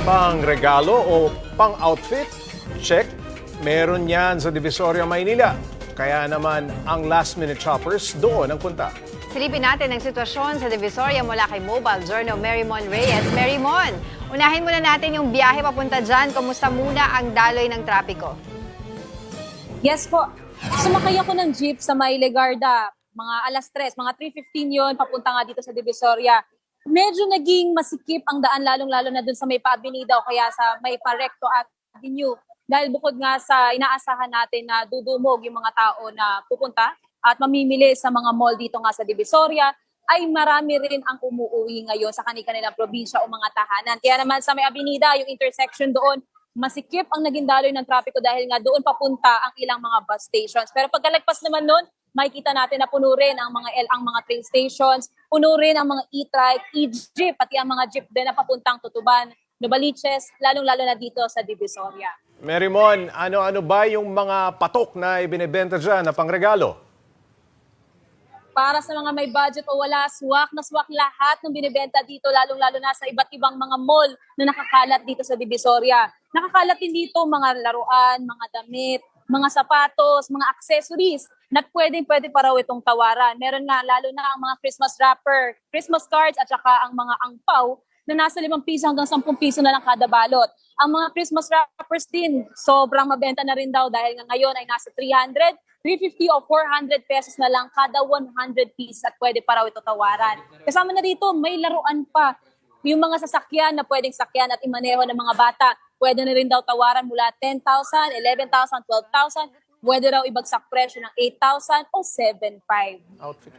Pang regalo o pang outfit? Check. Meron yan sa Divisoria, Maynila. Kaya naman ang last minute shoppers doon ang punta. Silipin natin ang sitwasyon sa Divisoria mula kay Mobile Journal Marymon Reyes. Marymon, unahin muna natin yung biyahe papunta dyan. Kumusta muna ang daloy ng trapiko? Yes po. Sumakay ako ng jeep sa May Legarda. Mga alas 3, mga 3.15 yon papunta nga dito sa Divisoria. Medyo naging masikip ang daan lalong-lalo na dun sa may pa-avenida o kaya sa may pa-recto avenue. Dahil bukod nga sa inaasahan natin na dudumog yung mga tao na pupunta at mamimili sa mga mall dito nga sa Divisoria, ay marami rin ang umuwi ngayon sa kanilang probinsya o mga tahanan. Kaya naman sa may avenida, yung intersection doon, masikip ang naging daloy ng trapiko dahil nga doon papunta ang ilang mga bus stations. Pero pagkalagpas naman noon, makikita natin na puno rin ang mga L, ang mga train stations, puno rin ang mga e-trike, e-jeep, pati ang mga jeep din na papuntang Tutuban, Novaliches, lalong-lalo na dito sa Divisoria. Merimon, ano-ano ba yung mga patok na ibinebenta dyan na pangregalo? para sa mga may budget o wala, swak na swak lahat ng binibenta dito, lalong-lalo na sa iba't ibang mga mall na nakakalat dito sa Divisoria. Nakakalat din dito mga laruan, mga damit, mga sapatos, mga accessories na pwedeng pwede pa raw itong tawaran. Meron nga lalo na ang mga Christmas wrapper, Christmas cards at saka ang mga angpaw na nasa 5 piso hanggang 10 piso na lang kada balot. Ang mga Christmas wrappers din, sobrang mabenta na rin daw dahil nga ngayon ay nasa 300, 350 o 400 pesos na lang kada 100 pieces at pwede pa raw ito tawaran. Kasama na dito, may laruan pa. Yung mga sasakyan na pwedeng sakyan at imaneho ng mga bata, pwede na rin daw tawaran mula 10,000, 11,000, 12,000, pwede raw ibagsak presyo ng 8,000 o 7,500. Outfit.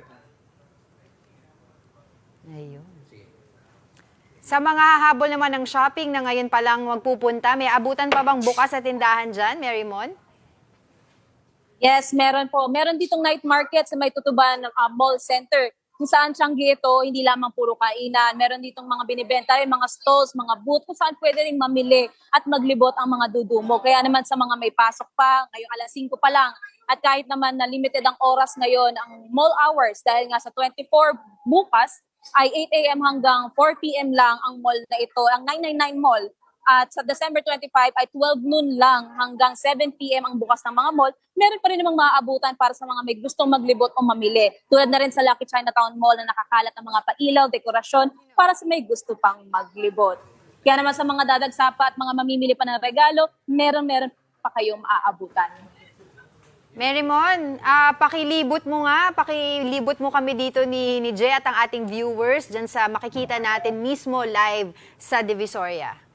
Ayun. Sa mga habol naman ng shopping na ngayon pa lang magpupunta, may abutan pa bang bukas sa tindahan dyan, Marymon? Yes, meron po. Meron ditong night market sa may tutuban ng ah, mall center. Kung saan Changi ito, hindi lamang puro kainan. Meron ditong mga binibenta, yung mga stalls, mga booth, kung saan pwede rin mamili at maglibot ang mga dudumo. Kaya naman sa mga may pasok pa, ngayong alas 5 pa lang, at kahit naman na limited ang oras ngayon, ang mall hours, dahil nga sa 24 bukas, ay 8 a.m. hanggang 4 p.m. lang ang mall na ito, ang 999 Mall. At sa December 25 ay 12 noon lang hanggang 7 p.m. ang bukas ng mga mall. Meron pa rin namang maaabutan para sa mga may gustong maglibot o mamili. Tulad na rin sa Lucky Chinatown Mall na nakakalat ng mga pailaw, dekorasyon para sa may gusto pang maglibot. Kaya naman sa mga dadagsapa at mga mamimili pa ng regalo, meron-meron pa kayong maaabutan. Marymon, ah, pakilibot mo nga, pakilibot mo kami dito ni, ni Jay at ang ating viewers dyan sa makikita natin mismo live sa Divisoria.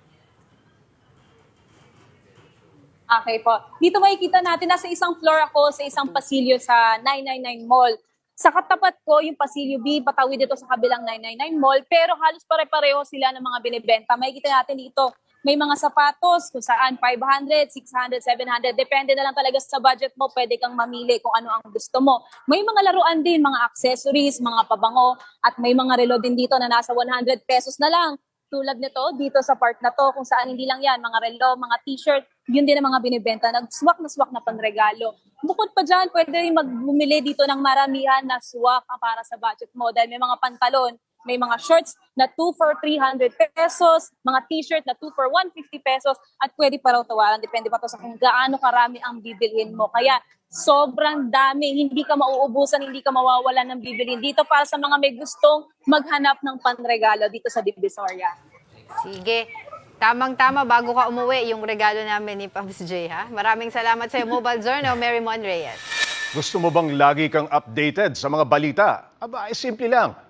Okay po. Dito makikita natin, nasa isang floor ako sa isang pasilyo sa 999 Mall. Sa katapat ko, yung pasilyo B, patawid dito sa kabilang 999 Mall, pero halos pare-pareho sila ng mga binibenta. Makikita natin dito, may mga sapatos kung saan 500, 600, 700, depende na lang talaga sa budget mo, pwede kang mamili kung ano ang gusto mo. May mga laruan din, mga accessories, mga pabango, at may mga relo din dito na nasa 100 pesos na lang. Tulad nito, dito sa part na to, kung saan hindi lang yan, mga relo, mga t-shirt, yun din ang mga binibenta. Nag-swak na swak na panregalo. Bukod pa dyan, pwede rin magbumili dito ng maramihan na swak para sa budget mo. Dahil may mga pantalon, may mga shorts na 2 for 300 pesos, mga t-shirt na 2 for 150 pesos, at pwede pa raw tawaran. Depende pa to sa kung gaano karami ang bibilhin mo. Kaya sobrang dami, hindi ka mauubusan, hindi ka mawawalan ng bibilhin dito para sa mga may gustong maghanap ng panregalo dito sa Divisoria. Sige. Tamang-tama bago ka umuwi yung regalo namin ni Pams J, ha? Maraming salamat sa Mobile Journal, Marymon Reyes. Gusto mo bang lagi kang updated sa mga balita? Aba, ay simple lang.